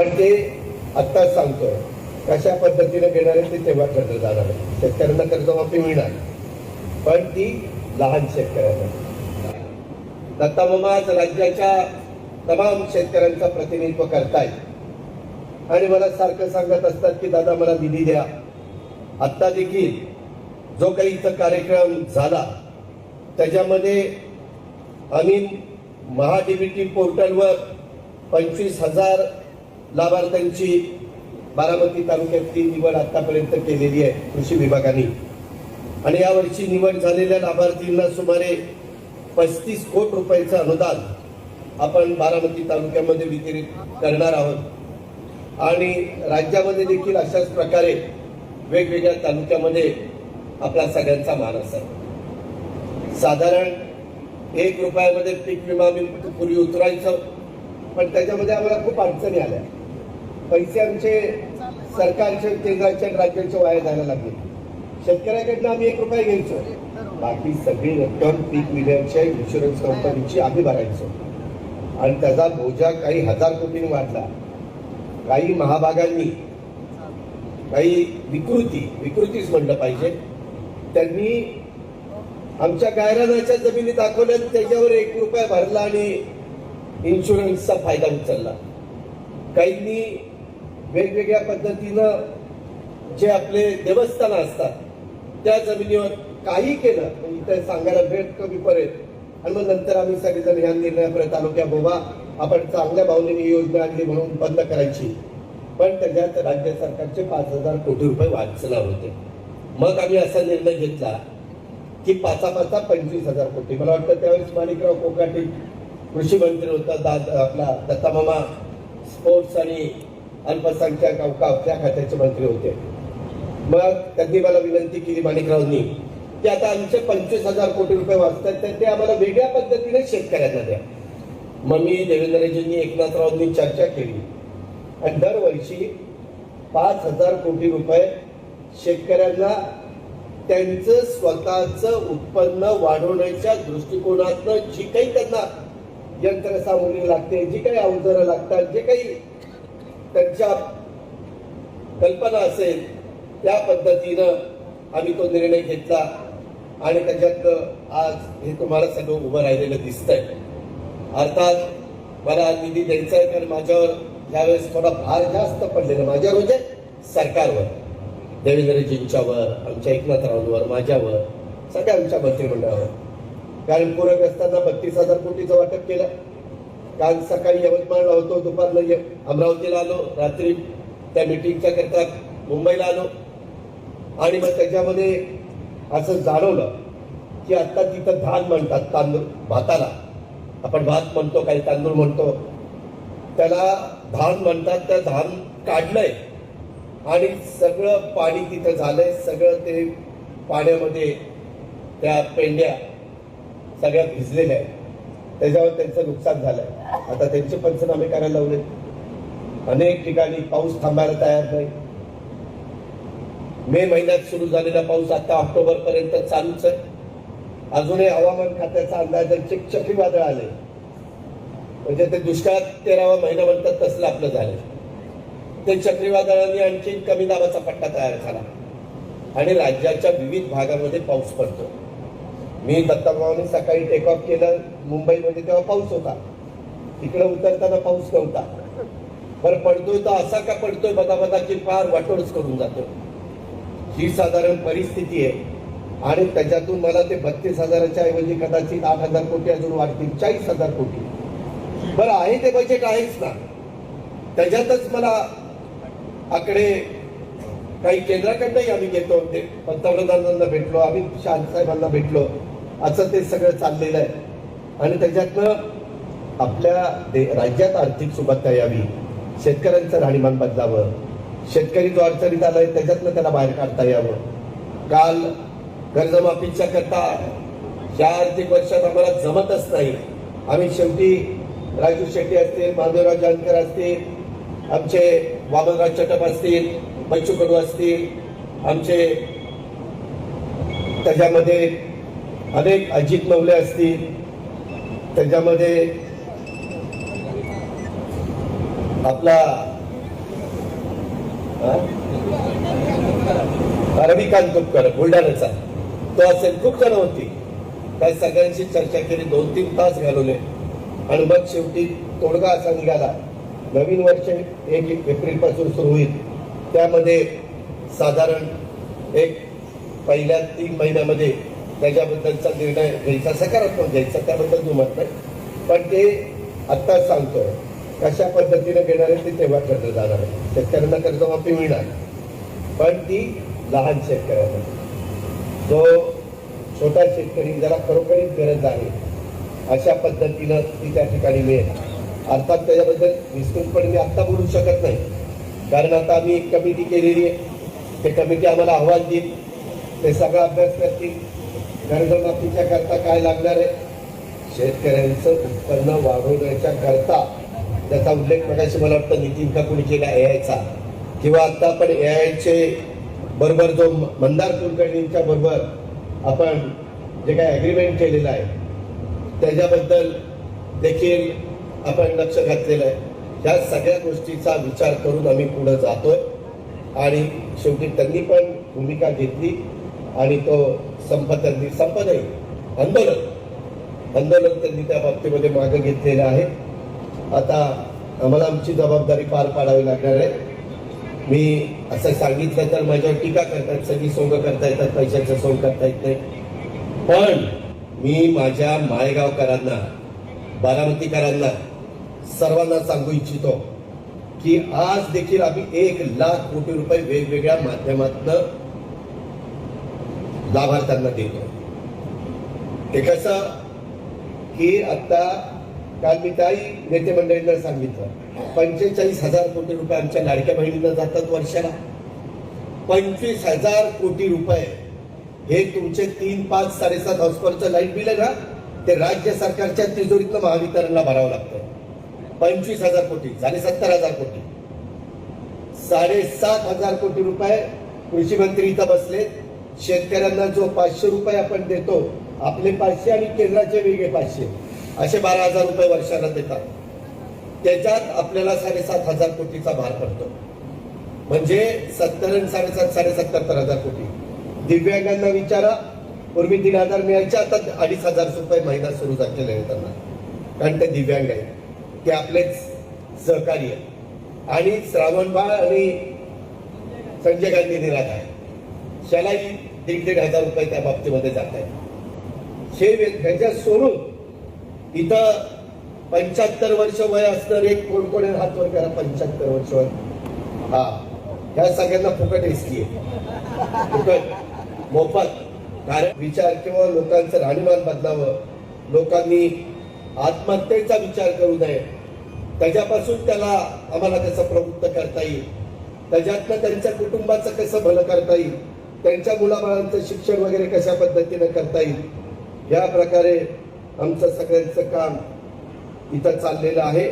पण ते आत्ताच सांगतोय कशा पद्धतीने घेणार आहे ते तेव्हा ठरलं जाणार आहे. शेतकऱ्यांना कर्जमाफी मिळणार. पण ती लहान शेतकऱ्यांना. दत्ता मामा आज राज्याच्या तमाम शेतकऱ्यांचं प्रतिनिधित्व करतायत. आणि मला सारखं सांगत असतात की दादा मला निधी द्या. आत्ता देखील जो काही इथं कार्यक्रम झाला त्याच्यामध्ये आम्ही महाडीबीटी पोर्टलवर पंचवीस हजार लाभार्थ्यांची बारामती तालुक्यातली निवड आतापर्यंत केलेली आहे कृषी विभागाने. आणि यावर्षी निवड झालेल्या लाभार्थींना सुमारे पस्तीस कोटी रुपयाचं अनुदान आपण बारामती तालुक्यामध्ये वितरित करणार आहोत. आणि राज्यामध्ये देखील अशाच प्रकारे वेगवेगळ्या तालुक्यामध्ये आपला सगळ्यांचा मानस आहे. साधारण एक रुपयामध्ये पीक विमा आम्ही पूर्वी उतरायचो पण त्याच्यामध्ये आम्हाला खूप अडचणी आल्या. पैसे आमचे सरकारचे केंद्राचे आणि राज्याचे वाया जायला लागले. शेतकऱ्याकडनं आम्ही एक रुपया घ्यायचो. बाकी सगळी रक्कम पीक विम्याच्या इन्शुरन्स कंपनीची आम्ही भरायचो. आणि त्याचा बोजा काही हजार कोटींनी वाढला. काही महाभागांनी काही विकृती विकृतीच म्हणलं पाहिजे. त्यांनी आमच्या गायरानाच्या जमिनी दाखवल्या त्याच्यावर एक रुपया भरला आणि इन्शुरन्सचा फायदा उचलला. काहींनी वेगवेगळ्या पद्धतीनं जे आपले देवस्थानं असतात त्या जमिनीवर काही केलं म्हणजे इथे सांगायला भेट कमी पडेल. आणि मग नंतर आम्ही सगळेजण ह्या निर्णयापर्यंत आलो की बाबा आपण चांगल्या भावनेने योजना आणली म्हणून बंद करायची. पण त्याच्यात राज्य सरकारचे पाच हजार कोटी रुपये वाचणार होते. मग आम्ही असा निर्णय घेतला की पाचा पाचा पंचवीस हजार कोटी. मला वाटतं त्यावेळेस माणिकराव कोकाटे कृषी मंत्री होता दा आपला दत्तामामा स्पोर्ट्स आणि अल्पसंख्याक अवकाश त्या खात्याचे मंत्री होते. मग त्यांनी मला विनंती केली माणिकरावनी की आता आमचे पंचवीस हजार कोटी रुपये वाचतात तर ते आम्हाला वेगळ्या पद्धतीने शेतकऱ्यांना द्या. मग मी देवेंद्रजींनी एकनाथरावांनी चर्चा केली. आणि दरवर्षी पाच हजार कोटी रुपये शेतकऱ्यांना त्यांचं स्वतःचं उत्पन्न वाढवण्याच्या दृष्टिकोनातनं जी काही त्यांना यंत्रसामुग्री लागते जी काही अवजारं लागतात जे काही त्यांच्या कल्पना असेल त्या पद्धतीनं आम्ही तो निर्णय घेतला आणि त्याच्यात आज हे तुम्हाला सगळं उभं राहिलेलं दिसतंय. अर्थात मला निधी द्यायचा आहे कारण माझ्यावर यावेळेस थोडा भार जास्त पडलेला माझ्यावर म्हणजे सरकारवर देवेंद्रजींच्यावर आमच्या एकनाथरावांवर माझ्यावर सगळ्या आमच्या मंत्रिमंडळावर. कारण पूरग्रस्तांना बत्तीस हजार कोटीचं वाटप केलं. काल सकाळी यवतमाळला होतो दुपारला य- अमरावतीला आलो रात्री त्या मिटिंगच्या करता मुंबईला आलो. आणि मग त्याच्यामध्ये असं जाणवलं की आत्ता तिथं धान म्हणतात तांदूळ भाताला. आपण भात म्हणतो काही तांदूळ म्हणतो. त्याला धान म्हणतात त्या धान काढलंय. आणि सगळं पाणी तिथं झालंय सगळं ते पाण्यामध्ये त्या पेंड्या सगळ्या भिजलेल्या आहेत. त्याच्यावर त्यांचं नुकसान झालंय. आता त्यांचे पंचनामे करायला लावले. अनेक ठिकाणी पाऊस थांबायला तयार नाही. मे महिन्यात सुरू झालेला पाऊस आता ऑक्टोबर पर्यंत चालूच आहे. अजूनही हवामान खात्याचा अंदाज आहे वादळ चक्रीवादळ आले म्हणजे ते दुष्काळात तेरावा महिना म्हणतात तसलं आपलं झालं ते चक्रीवादळाने आणखी कमी दाबाचा पट्टा तयार झाला. आणि राज्याच्या विविध भागामध्ये पाऊस पडतो. मी दत्ताभावाने सकाळी टेक ऑफ केलं मुंबईमध्ये तेव्हा पाऊस होता. तिकडे उतरताना पाऊस नव्हता. बरं पडतोय तर असा का पडतोय? बदा की फार वाटोळच करून जातो ही साधारण परिस्थिती आहे. आणि त्याच्यातून मला ते बत्तीस हजाराच्या ऐवजी कदाचित आठ हजार कोटी अजून वाढतील चाळीस हजार कोटी. बरं आहे ते बजेट आहेच ना. त्याच्यातच मला आकडे काही केंद्राकडनंही आम्ही घेतो. ते पंतप्रधानांना भेटलो आम्ही शाह साहेबांना भेटलो. असं ते सगळं चाललेलं आहे. आणि त्याच्यातनं आपल्या दे राज्यात आर्थिक सुबत्ता यावी शेतकऱ्यांचं राहणीमान बदलावं शेतकरी जो अडचणीत आलाय त्याच्यातनं त्याला बाहेर काढता यावं. काल कर्जमाफीच्या करता या आर्थिक वर्षात आम्हाला जमतच नाही. आम्ही शेवटी राजू शेट्टी असतील माधवराव जानकर असतील आमचे वामनराव चटप असतील बच्चू कडू असतील आमचे त्याच्यामध्ये अनेक अजित मवले असतील. त्याच्यामध्ये आपला रविकांत तुपकर बुलढाण्याचा. तो असेल खूप जण होती. त्या सगळ्यांशी चर्चा केली दोन तीन तास घालवले. आणि मग शेवटी तोडगा असा निघाला. नवीन वर्ष एक एप्रिलपासून सुरू होईल. त्यामध्ये साधारण एक पहिल्या तीन महिन्यामध्ये त्याच्याबद्दलचा निर्णय घ्यायचा सकारात्मक घ्यायचा त्याबद्दल दुमत नाही पण ते आत्ताच सांगतोय. कशा पद्धतीने घेणार आहे ते तेव्हा ठरलं जाणार आहे. शेतकऱ्यांना कर्जमाफी मिळणार. पण ती लहान शेतकऱ्यांना. जो छोटा शेतकरी ज्याला खरोखरीच गरज आहे अशा पद्धतीनं ती त्या ठिकाणी मिळेल. अर्थात त्याच्याबद्दल विस्तृतपणे मी आत्ता बोलू शकत नाही. कारण आता आम्ही एक कमिटी केलेली आहे. ते कमिटी आम्हाला अहवाल देईल. ते सगळा अभ्यास करतील. कर्जमाफीच्या करता काय लागणार आहे? शेतकऱ्यांचं उत्पन्न वाढवण्याच्या करता त्याचा उल्लेख मगाशी मला वाटतं नितीन का कोणी ए एआयचा किंवा आता आपण एआयचे बरोबर जो मंदार कुलकर्णींच्या बरोबर आपण जे काय ॲग्रीमेंट केलेलं आहे त्याच्याबद्दल देखील आपण लक्ष घातलेलं आहे. ह्या सगळ्या गोष्टीचा विचार करून आम्ही पुढं जातोय. आणि शेवटी त्यांनी पण भूमिका घेतली. आणि तो संप त्यांनी संप नाही आंदोलन. आंदोलन त्यांनी त्या बाबतीमध्ये मागे घेतलेलं आहे. आता आम्हाला आमची जबाबदारी पार पाडावी लागणार आहे. मी असं सांगितलं तर माझ्यावर टीका करतात सगळी सोंग करता येतात पैशाचं सोंग करता येत नाही. पण मी माझ्या मायगावकरांना बारामतीकरांना सर्वांना सांगू इच्छितो की आज देखील आम्ही एक लाख कोटी रुपये वेगवेगळ्या माध्यमातनं लाभार्थ्यांना देतो. ते कसं? की आता काल मी त्याही नेते मंडळींना सांगितलं पंचेचाळीस हजार कोटी रुपये आमच्या लाडक्या बहिणींना जातात वर्षाला. पंचवीस हजार कोटी रुपये हे तुमचे तीन पाच साडेसात हॉस्पिटलचं लाइट बिल आहे ना ते राज्य सरकारच्या तिजोरीतनं महावितरणला भरावं लागतं. पंचवीस हजार कोटी झाले सत्तर हजार कोटी. साडेसात हजार कोटी रुपये कृषी मंत्री इथं बसले शेतकऱ्यांना जो पाचशे रुपये आपण देतो आपले पाचशे आणि केंद्राचे वेगळे पाचशे असे बारा हजार रुपये वर्षाला देतात. त्याच्यात आपल्याला साडेसात हजार कोटीचा भार पडतो. म्हणजे सत्तर आणि साडेसात साडेसत्तर हजार कोटी. दिव्यांगांना विचारा पूर्वी तीन हजार मिळायचे आता अडीच हजार रुपये महिना सुरू झालेले आहे त्यांना. कारण ते दिव्यांग आहेत. ते आपलेच सहकार्य आणि श्रावणबाळ आणि संजय गांधी निराधार शालाई दीड दीड हजार रुपये त्या बाबतीमध्ये जात आहेत. हे ह्याच्या सोडून इथं पंच्याहत्तर वर्ष वय असणार एक कोण कोण हात वर करा पंच्याहत्तर वर्ष वय. हा. ह्या सगळ्यांना फुकट एसटी आहे. फुकट. मोफत. कारण विचार किंवा लोकांचं राहणीमान बदलावं लोकांनी आत्महत्येचा विचार करू नये. त्याच्यापासून त्याला आम्हाला कसं प्रवृत्त करता येईल. त्याच्यातनं त्यांच्या कुटुंबाचं कसं भलं करता येईल? त्यांच्या मुलाबाळांचं शिक्षण वगैरे कशा पद्धतीनं करता येईल? या प्रकारे आमचं सगळ्यांचं काम इथं चाललेलं आहे.